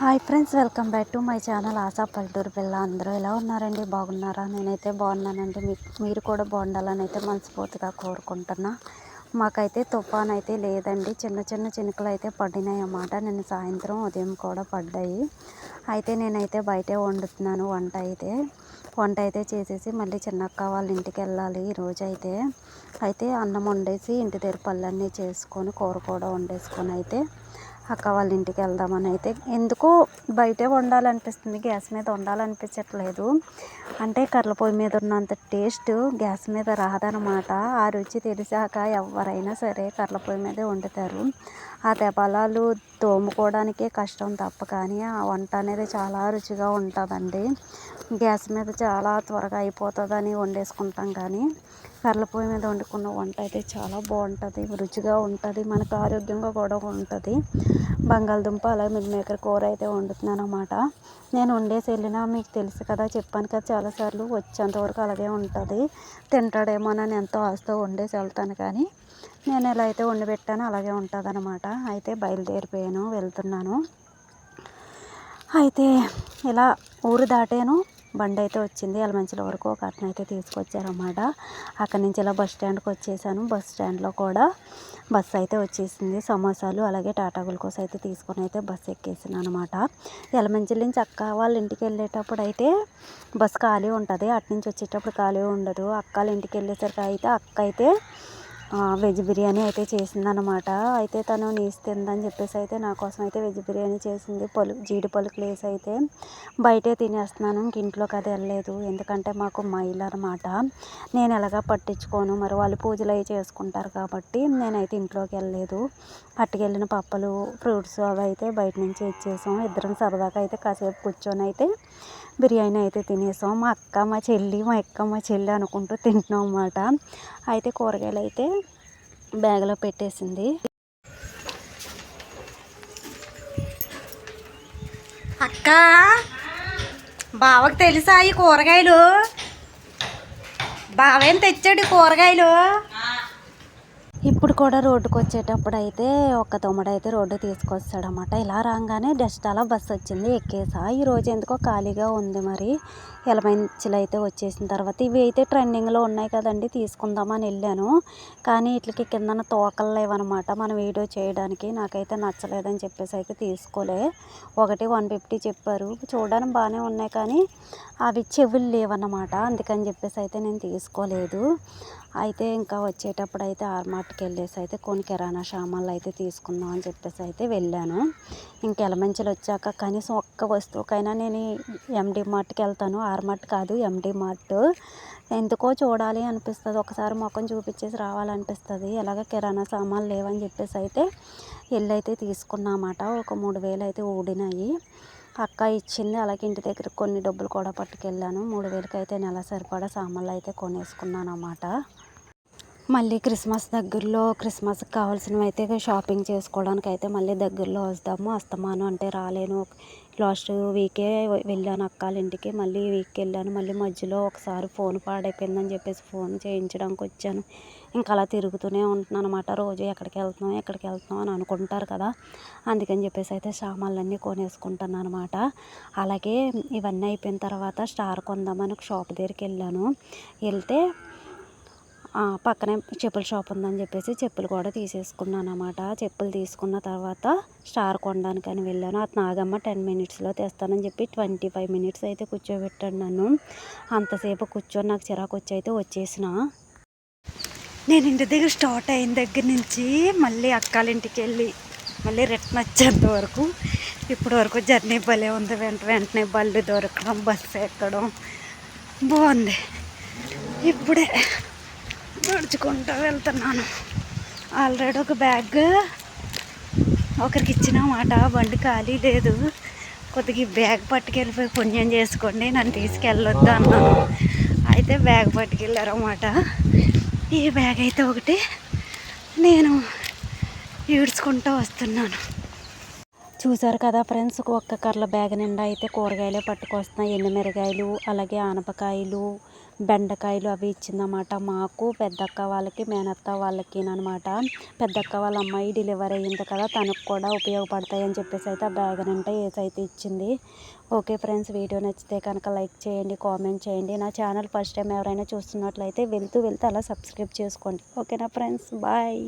Hi friends welcome back to my channel Asha పల్లెటూరు పిల్ల. అందరూ ఎలా ఉన్నారండి? బాగున్నారా? నేనైతే బాగున్నానండి. మీ మీరు కూడా బాగుండాలని అయితే మనస్ఫూర్తిగా కోరుకుంటున్నా. మాకైతే తుఫాన్ అయితే లేదండి. చిన్న చిన్న చినుకులు అయితే పడినాయి అన్నమాట. నిన్న సాయంత్రం ఉదయం కూడా పడ్డాయి. అయితే నేనైతే బయటే వండుతున్నాను వంట అయితే. వంట అయితే చేసేసి మళ్ళీ చిన్నక్క వాళ్ళ ఇంటికి వెళ్ళాలి ఈరోజు అయితే. అయితే అన్నం వండేసి ఇంటి దగ్గర పళ్ళన్నీ చేసుకొని కూర కూడా వండేసుకొని అయితే అక్క వాళ్ళ ఇంటికి వెళ్దామని అయితే. ఎందుకో బయటే వండాలనిపిస్తుంది గ్యాస్ మీద వండాలనిపించట్లేదు. అంటే కర్రల పొయ్యి మీద ఉన్నంత టేస్ట్ గ్యాస్ మీద రాదనమాట ఆ రుచి తెలిసాక ఎవరైనా సరే కర్రల పొయ్యి మీదే వండుతారు. ఆ తెపాలాలు తోముకోవడానికే కష్టం తప్ప కానీ ఆ వంట అనేది చాలా రుచిగా ఉంటుందండి. గ్యాస్ మీద చాలా త్వరగా అయిపోతుందని వండేసుకుంటాం కానీ కర్రల పొయ్యి మీద వండుకున్న వంట అయితే చాలా బాగుంటుంది రుచిగా ఉంటుంది మనకు ఆరోగ్యంగా కూడా ఉంటుంది. బంగాళదుంప అలాగే మిల్ మేకర్ కూర అయితే వండుతున్నాను అనమాట నేను వండేసి వెళ్ళినా మీకు తెలుసు కదా చెప్పాను కదా చాలాసార్లు వచ్చేంతవరకు అలాగే ఉంటుంది. తింటాడేమో అని ఎంతో ఆశతో వండేసి వెళ్తాను కానీ నేను ఎలా అయితే వండి పెట్టానో అలాగే ఉంటుంది అనమాట అయితే బయలుదేరిపోయాను వెళ్తున్నాను. అయితే ఇలా ఊరు దాటాను. బండి అయితే వచ్చింది ఎలమంచిల వరకు ఒక అతను అయితే తీసుకొచ్చారన్నమాట. అక్కడి నుంచి ఇలా బస్ స్టాండ్కి వచ్చేసాను. బస్ స్టాండ్లో కూడా బస్సు అయితే వచ్చేసింది. సమోసాలు అలాగే టాటా గ్లూకోస్ అయితే తీసుకొని అయితే బస్సు ఎక్కేసాను అనమాట ఎలమంచిల నుంచి అక్క వాళ్ళ ఇంటికి వెళ్ళేటప్పుడు అయితే బస్సు ఖాళీ ఉంటుంది. అటు నుంచి వచ్చేటప్పుడు ఖాళీ ఉండదు. అక్క వాళ్ళ ఇంటికి వెళ్ళేసరికి అయితే అక్క అయితే వెజ్ బిర్యానీ అయితే చేసిందనమాట అయితే తను నీసు తిందని చెప్పేసి అయితే నా కోసం అయితే వెజ్ బిర్యానీ చేసింది. పలు జీడి పలుకులు వేసి అయితే బయటే తినేస్తున్నాను. ఇంక ఇంట్లోకి అది వెళ్ళలేదు. ఎందుకంటే మాకు మైల్ అనమాట నేను ఎలాగా పట్టించుకోను. మరి వాళ్ళు పూజలు అవి చేసుకుంటారు కాబట్టి నేనైతే ఇంట్లోకి వెళ్ళలేదు. పట్టుకెళ్ళిన పప్పలు ఫ్రూట్స్ అవి అయితే బయట నుంచి ఇచ్చేసాం ఇద్దరం సరదాగా అయితే కాసేపు కూర్చొని అయితే బిర్యానీ అయితే తినేసాం. మా అక్క మా చెల్లి మా అక్క మా చెల్లి అనుకుంటూ తింటున్నాం అన్నమాట. అయితే కూరగాయలు అయితే బ్యాగ్లో పెట్టేసింది. అక్క బావకు తెలుసా ఈ కూరగాయలు? బావేం తెచ్చాడు ఈ కూరగాయలు? కూడా రోడ్డుకు వచ్చేటప్పుడు అయితే ఒక తమ్ముడు అయితే రోడ్డు తీసుకొస్తాడనమాట ఇలా రాగానే డస్టాల బస్సు వచ్చింది ఎక్కేసా. ఈరోజు ఎందుకో ఖాళీగా ఉంది మరి. ఎలమంచిలు అయితే వచ్చేసిన తర్వాత ఇవి అయితే ట్రెండింగ్లో ఉన్నాయి కదండి తీసుకుందామని వెళ్ళాను. కానీ వీటికి కిందన తోకలు లేవనమాట మనం వీడియో చేయడానికి నాకైతే నచ్చలేదని చెప్పేసి అయితే తీసుకోలే. ఒకటి వన్ ఫిఫ్టీ చెప్పారు. చూడడానికి బాగానే ఉన్నాయి కానీ అవి చెవులు లేవన్నమాట. అందుకని చెప్పేసి అయితే నేను తీసుకోలేదు. అయితే ఇంకా వచ్చేటప్పుడు అయితే ఆర్మార్ట్కి వెళ్ళేసి అయితే కొన్ని కిరాణా సామాన్లు అయితే తీసుకుందాం అని చెప్పేసి అయితే వెళ్ళాను. ఇంక ఎలమంచిలు వచ్చాక కనీసం ఒక్క వస్తువుకైనా నేను ఎండి మార్ట్కి వెళ్తాను. ఆర్ మార్ట్ కాదు ఎండి మార్ట్ ఎందుకో చూడాలి అనిపిస్తుంది. ఒకసారి ముఖం చూపించేసి రావాలనిపిస్తుంది. ఎలాగ కిరాణా సామాన్లు లేవని చెప్పేసి అయితే వెళ్ళి అయితే తీసుకున్నామాట. ఒక మూడు వేలు అయితే ఊడినాయి. అక్క ఇచ్చింది. అలాగే ఇంటి దగ్గర కొన్ని డబ్బులు కూడా పట్టుకెళ్ళాను. మూడు వేలకి అయితే నెల సరిపడా సామాన్లు అయితే కొనేసుకున్నాను అన్నమాట మళ్ళీ క్రిస్మస్ దగ్గరలో క్రిస్మస్కి కావాల్సినవి అయితే షాపింగ్ చేసుకోవడానికి అయితే మళ్ళీ దగ్గరలో వస్తాము. అస్తమాను అంటే రాలేను. లాస్ట్ వీకే వెళ్ళాను అక్కాలింటికి. మళ్ళీ వీక్ వెళ్ళాను. మళ్ళీ మధ్యలో ఒకసారి ఫోన్ పాడైపోయిందని చెప్పేసి ఫోన్ చేయించడానికి వచ్చాను. ఇంకా అలా తిరుగుతూనే ఉంటున్నాను అనమాట రోజు ఎక్కడికి వెళ్తున్నాం ఎక్కడికి వెళ్తున్నాం అని అనుకుంటారు కదా. అందుకని చెప్పేసి అయితే సామాన్లన్నీ కొనేసుకుంటాను అనమాట అలాగే ఇవన్నీ అయిపోయిన తర్వాత స్టార్ కొందామని షాప్ దగ్గరికి వెళ్ళాను. వెళ్తే పక్కనే చెప్పుల షాప్ ఉందని చెప్పేసి చెప్పులు కూడా తీసేసుకున్నాను అనమాట చెప్పులు తీసుకున్న తర్వాత స్టార్ కొనడానికి అని వెళ్ళాను. అది నాగమ్మ టెన్ మినిట్స్లో తెస్తానని చెప్పి ట్వంటీ ఫైవ్ మినిట్స్ అయితే కూర్చోబెట్టాను నన్ను. అంతసేపు కూర్చొని నాకు చిరాకు వచ్చి అయితే వచ్చేసిన. నేను ఇంటి దగ్గర స్టార్ట్ అయిన దగ్గర నుంచి మళ్ళీ అక్కాలింటికి వెళ్ళి మళ్ళీ రిటర్న్ వచ్చేంత వరకు ఇప్పటి వరకు జర్నీ భలే ఉంది. వెంట వెంటనే బళ్ళు దొరకడం బస్సు ఎక్కడం. బాగుంది. ఇప్పుడే నడుచుకుంటూ వెళ్తున్నాను. ఆల్రెడీ ఒక బ్యాగ్ ఒకరికి ఇచ్చినమాట బండి ఖాళీ లేదు. కొద్దిగా బ్యాగ్ పట్టుకెళ్ళిపోయి పుణ్యం చేసుకోండి నన్ను తీసుకెళ్ళొద్దు అన్నాను. అయితే బ్యాగ్ పట్టుకెళ్ళారన్నమాట ఈ బ్యాగ్ అయితే ఒకటి నేను ఈడ్చుకుంటూ వస్తున్నాను. చూసారు కదా ఫ్రెండ్స్ ఒక్క కర్ల బ్యాగ్ నిండా అయితే కూరగాయలే పట్టుకొస్తున్నాయి. ఎండుమిరగాయలు అలాగే ఆనపకాయలు బెండకాయలు అవి ఇచ్చిందన్నమాట. మాకు పెద్దక్క వాళ్ళకి మేనత్త వాళ్ళకి అనమాట పెద్దక్క వాళ్ళ అమ్మాయి డెలివరీ అయ్యింది కదా తనకు కూడా ఉపయోగపడతాయి అని చెప్పేసి అయితే ఆ బ్యాగ్ అంటే ఏసైతే ఇచ్చింది. ఓకే ఫ్రెండ్స్ వీడియో నచ్చితే కనుక లైక్ చేయండి కామెంట్ చేయండి. నా ఛానల్ ఫస్ట్ టైం ఎవరైనా చూస్తున్నట్లయితే వెళ్తూ వెళ్తూ అలా సబ్స్క్రైబ్ చేసుకోండి. ఓకేనా ఫ్రెండ్స్? బాయ్.